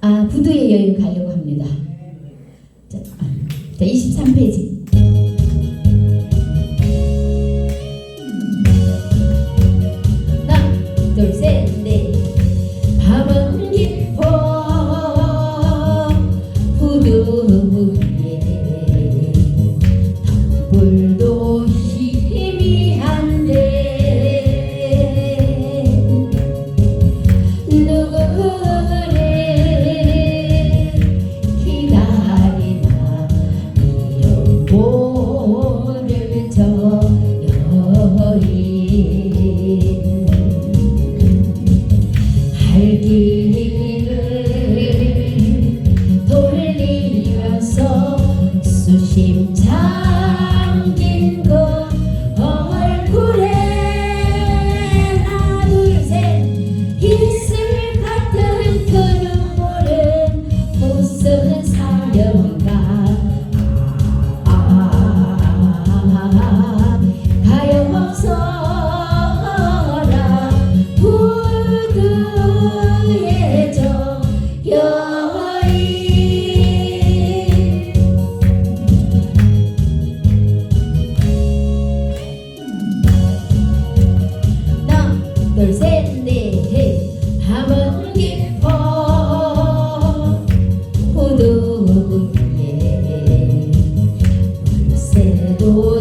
아, 부두의 여인 가려고 합니다. 자, 자 23페이지. Ooh. give Oh.